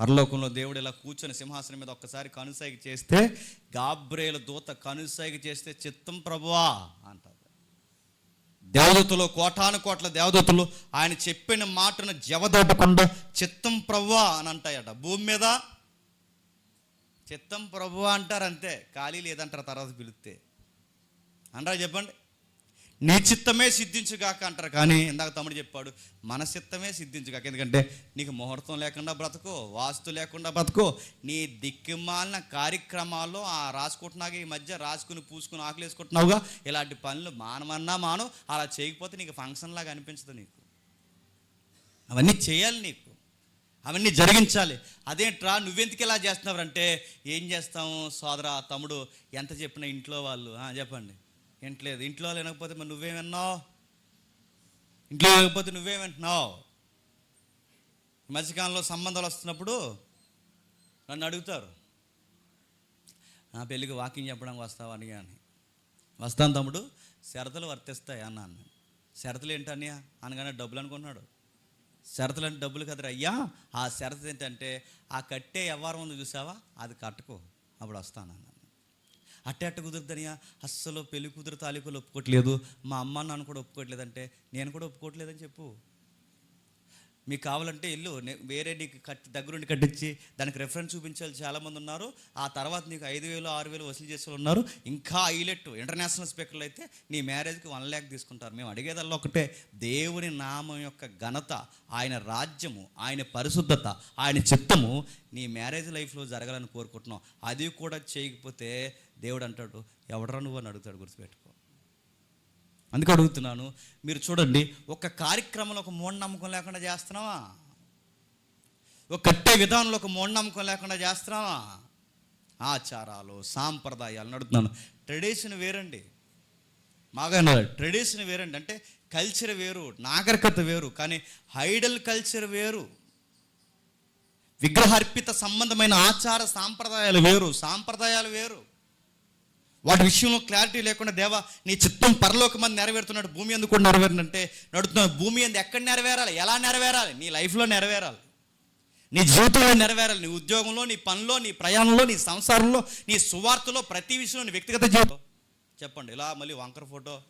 పరలోకంలో దేవుడు ఇలా కూర్చొని సింహాసనం మీద ఒక్కసారి కనుసైగ చేస్తే గాబ్రేల దూత కనుసైగ చేస్తే చిత్తం ప్రభువా అంటారు. దేవదూతలు కోటాను కోట్ల దేవదూతలు ఆయన చెప్పిన మాటను జవదాటకుండా చిత్తం ప్రభువా అని అంటాయట. భూమి మీద చిత్తం ప్రభువా అంటారు అంతే. ఖాళీ లేదంటారు తర్వాత పిలిస్తే. అంటారా చెప్పండి? నీ చిత్తమే సిద్ధించుగాక అంటారు. కానీ ఇందాక తమ్ముడు చెప్పాడు మన చిత్తమే సిద్ధించుగాక. ఎందుకంటే నీకు ముహూర్తం లేకుండా బ్రతుకో వాస్తు లేకుండా బ్రతుకో నీ దిక్కుమాలిన కార్యక్రమాల్లో ఆ రాసుకుంటున్నాక ఈ మధ్య రాసుకుని పూసుకుని ఆకులు వేసుకుంటున్నావుగా ఇలాంటి పనులు మానమన్నా మాను అలా చేయకపోతే నీకు ఫంక్షన్ లాగా అనిపించదు నీకు. అవన్నీ చేయాలి నీకు. అవన్నీ జరిగించాలి. అదేంట్రా నువ్వెందుకు ఇలా చేస్తున్నావు అంటే ఏం చేస్తాము సోదరా తమ్ముడు ఎంత చెప్పినా ఇంట్లో వాళ్ళు చెప్పండి. వింటలేదు. ఇంట్లో వాళ్ళు మరి నువ్వేం విన్నావు? ఇంట్లో లేకపోతే నువ్వేం వింటున్నావు? మధ్యకాలంలో సంబంధాలు వస్తున్నప్పుడు నన్ను అడుగుతారు. నా పెళ్ళికి వాకింగ్ చెప్పడానికి వస్తావా అని వస్తాను తమ్ముడు షరతులు వర్తిస్తాయి అన్నాను షరతులు ఏంటన్నయ్య అనగానే డబ్బులు అనుకున్నాడు షరతులు అంటే డబ్బులు కదరా అయ్యా? ఆ షరతు ఏంటంటే ఆ కట్టే వ్యవహారం ఉంది చూసావా? అది కట్టుకో. అప్పుడు వస్తాను అన్నాను అట్టే అట్ట కుదురుతానియా అస్సలు పెళ్ళి కూతురు తాలూకులు ఒప్పుకోవట్లేదు మా అమ్మ నాన్న కూడా ఒప్పుకోవట్లేదంటే నేను కూడా ఒప్పుకోవట్లేదని చెప్పు. మీకు కావాలంటే ఇల్లు వేరే నీకు కట్టి దగ్గరుండి కట్టించి దానికి రెఫరెన్స్ చూపించాలి చాలామంది ఉన్నారు. ఆ తర్వాత నీకు ఐదు వేలు ఆరు వేలు వసూలు చేసే వాళ్ళు ఉన్నారు. ఇంకా హైలెట్ ఇంటర్నేషనల్ స్పీకర్లు అయితే నీ మ్యారేజ్కి వన్ ల్యాక్ తీసుకుంటారు. మేము అడిగేదల్లా ఒకటే దేవుని నామం యొక్క ఘనత ఆయన రాజ్యము ఆయన పరిశుద్ధత ఆయన చిత్తము నీ మ్యారేజ్ లైఫ్లో జరగాలని కోరుకుంటున్నాం. అది కూడా చేయకపోతే దేవుడు అంటాడు ఎవడరా నువ్వు? అని అడుగుతాడు గుర్తుపెట్టుకో. అందుకే అడుగుతున్నాను మీరు చూడండి ఒక కార్యక్రమంలో ఒక మూఢనమ్మకం లేకుండా చేస్తున్నావా? ఒక కట్టే విధానంలో ఒక మూఢనమ్మకం లేకుండా చేస్తున్నావా? ఆచారాలు సాంప్రదాయాలు నడుతున్నాను ట్రెడిషన్ వేరండి. మాగా ట్రెడిషన్ వేరండి. అంటే కల్చర్ వేరు నాగరికత వేరు కానీ హైడల్ కల్చర్ వేరు. విగ్రహార్పిత సంబంధమైన ఆచార సాంప్రదాయాలు వేరు సాంప్రదాయాలు వేరు. వాటి విషయంలో క్లారిటీ లేకుండా దేవా నీ చిత్తం పరలోక మంది నెరవేరుతున్నాడు భూమి ఎందుకు కూడా నెరవేరినంటే నడుతున్నాడు భూమి ఎందు ఎక్కడ నెరవేరాలి ఎలా నెరవేరాలి? నీ లైఫ్లో నెరవేరాలి. నీ జీవితంలో నెరవేరాలి. నీ ఉద్యోగంలో నీ పనిలో నీ ప్రయాణంలో నీ సంసారంలో నీ సువార్తలో ప్రతి విషయంలో నీ వ్యక్తిగత జీవితం చెప్పండి ఇలా మళ్ళీ వంకర ఫోటో.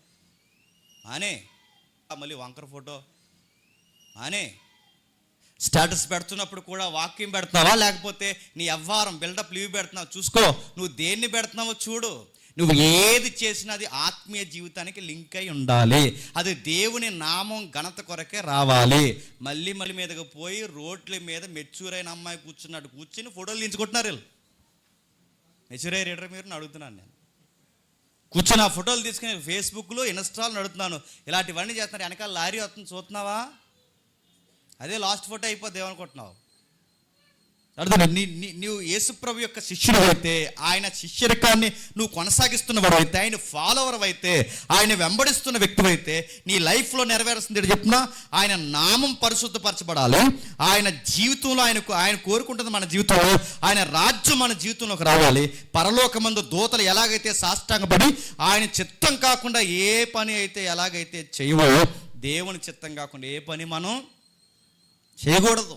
ఆనే మళ్ళీ వంకర ఫోటో. ఆనే స్టేటస్ పెడుతున్నప్పుడు కూడా వాక్యం పెడతావా? లేకపోతే నీ వ్యవహారం బిల్డప్ లీవ్ పెడుతున్నావు? చూసుకో నువ్వు దేన్ని పెడుతున్నావో చూడు. నువ్వు ఏది చేసినా అది ఆత్మీయ జీవితానికి లింక్ అయి ఉండాలి. అది దేవుని నామం ఘనత కొరకే రావాలి. మళ్ళీ మళ్ళీ మీదకి పోయి రోడ్ల మీద మెచ్యూర్ అయిన అమ్మాయి కూర్చున్నట్టు కూర్చుని ఫోటోలు తీయించుకుంటున్నారు వీళ్ళు. మెచ్యూర్ అయ్యి రీడర్ మీరు అడుగుతున్నాను నేను. కూర్చొని ఆ ఫోటోలు తీసుకుని ఫేస్బుక్లో ఇన్స్టాల్ నడుతున్నాను ఇలాంటివన్నీ చేస్తున్నారు. వెనకాల లారీ వస్తుంది. చూస్తున్నావా? అదే లాస్ట్ ఫోటో అయిపోద్ది. ఏమనుకుంటున్నావు? అర్థం నీ నీవు యేసుప్రభు యొక్క శిష్యుడు అయితే ఆయన శిష్యరికాన్ని నువ్వు కొనసాగిస్తున్నవాడు అయితే ఆయన ఫాలోవర్ అయితే ఆయన వెంబడిస్తున్న వ్యక్తి అయితే నీ లైఫ్లో నెరవేరుస్తుంది ఏంటి చెప్తున్నా ఆయన నామం పరిశుద్ధపరచబడాలి. ఆయన జీవితంలో ఆయనకు ఆయన కోరుకుంటుంది మన జీవితంలో ఆయన రాజ్యం మన జీవితంలోకి రావాలి. పరలోకమందు దూతలు ఎలాగైతే సాష్టాంగపడి ఆయన చిత్తం కాకుండా ఏ పని అయితే ఎలాగైతే చేయవో దేవుని చిత్తం కాకుండా ఏ పని మనం చేయకూడదు.